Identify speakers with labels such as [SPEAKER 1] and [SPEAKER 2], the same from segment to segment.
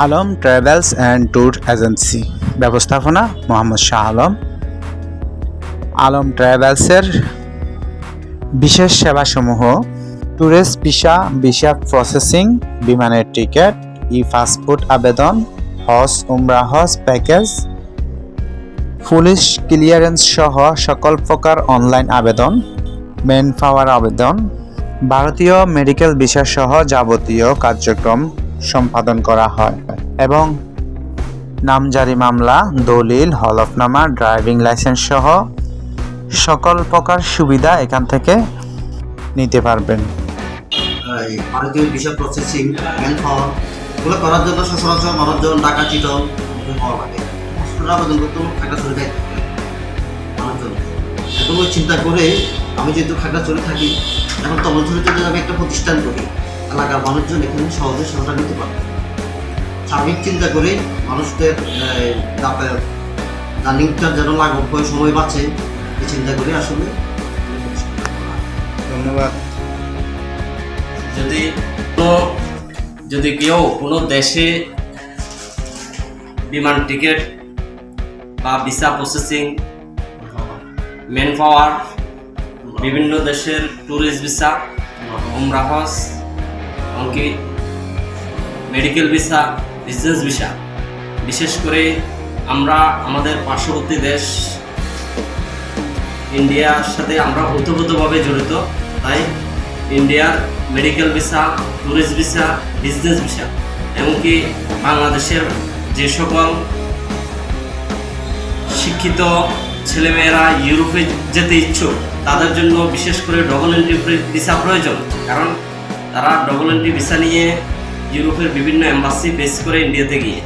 [SPEAKER 1] Alam travels and tour agency. ব্যবস্থাপনা মোহাম্মদ শাহ আলম। আলম ট্রাভেলসের বিশেষ সেবাসমূহ ট্যুরিস্ট ভিসা ভিসা প্রসেসিং, বিমানের টিকিট ই পাসপোর্ট আবেদন, হজ, উমরা, হজ প্যাকেজ, পুলিশ ক্লিয়ারেন্স সহ সকল প্রকার অনলাইন আবেদন মেন পাওয়ার আবেদন, ভারতীয় মেডিকেল ভিসা সহ যাবতীয় কার্যক্রম সম্পাদন করা হয়। এবং নামজারি মামলা, দলিল, হলফনামা, ড্রাইভিং লাইসেন্স সহ সকল প্রকার সুবিধা এখান থেকে নিতে পারবেন।
[SPEAKER 2] ভারতীয় প্রসেসিং করার জন্য সচরাচর ওই চিন্তা করে আমি যেহেতু খাগড়াছড়ি থাকি এখন তবলছড়িতে যদি আমি একটা প্রতিষ্ঠান করি। এলাকার মানুষজন এখানে সহজে সেবাটা নিতে পারবে। সার্বিক চিন্তা করে মানুষদের যাতায়াত রানিংটা যেন লাঘব হয় সময় বাঁচে এই চিন্তা করে আসলে
[SPEAKER 1] ধন্যবাদ।
[SPEAKER 3] যদি কোনো যদি কেউ কোনো দেশে বিমান টিকিট বা ভিসা প্রসেসিং মেন পাওয়ার বিভিন্ন দেশের ট্যুরিস্ট ভিসা উমরা হজ এমনকি মেডিকেল ভিসা বিজনেস ভিসা বিশেষ করে আমরা আমাদের পার্শ্ববর্তী দেশ ইন্ডিয়ার সাথে আমরা ওতপ্রোতভাবে জড়িত। তাই ইন্ডিয়ার medical visa tourist visa business visa এমনকি বাংলাদেশের যে সকল শিক্ষিত ছেলেমেয়েরা ইউরোপে যেতে ইচ্ছুক, তাদের জন্য বিশেষ করে ডবল এন্ট্রি ভিসা প্রয়োজন। কারণ তারা ডবল এন্ট্রি ভিসা নিয়ে ইউরোপের বিভিন্ন এম্বাসি বেস করে ইন্ডিয়াতে গিয়ে।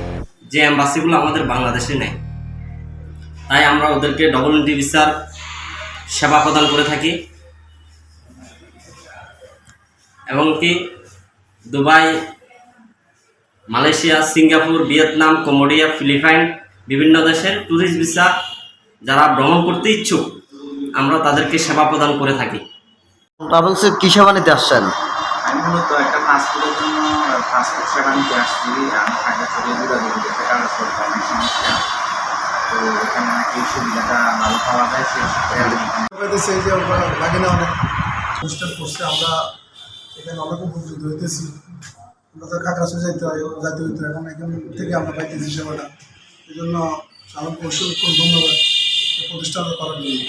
[SPEAKER 3] যে এম্বাসিগুলো আমাদের বাংলাদেশে নেই। তাই আমরা ওদেরকে ডবল এন্ট্রি ভিসার সেবা প্রদান করে থাকি। এবং কি Dubai, Malaysia, Singapore, Vietnam, Cambodia, Philippine বিভিন্ন দেশের ট্যুরিস্ট ভিসা যারা ভ্রমণ করতে ইচ্ছুক, আমরা তাদেরকে সেবা প্রদান করে থাকি।
[SPEAKER 2] ট্রাভেলসের কী সেবা নিতে আসছেন?
[SPEAKER 4] মূলত একটা পাসপোর্টের জন্য পাসপোর্ট সেবা নিতে আসছি, আমি খাগড়াছড়ি যোগাযোগ করতে কাগজ করতে অনেক সমস্যা। তো এখানে নাকি সুবিধাটা ভালো পাওয়া যায় সেই
[SPEAKER 5] এই যে আমরা লাগে না অনেক আমরা এখানে অনেক উপকৃত হইতেছি। আমরা তো যাইতে হয়, যাইতে। এখন এখান থেকে আমরা পাইতেছি সেবাটা। এই জন্য আমাকে অসংখ্য ধন্যবাদ প্রতিষ্ঠান করার জন্য।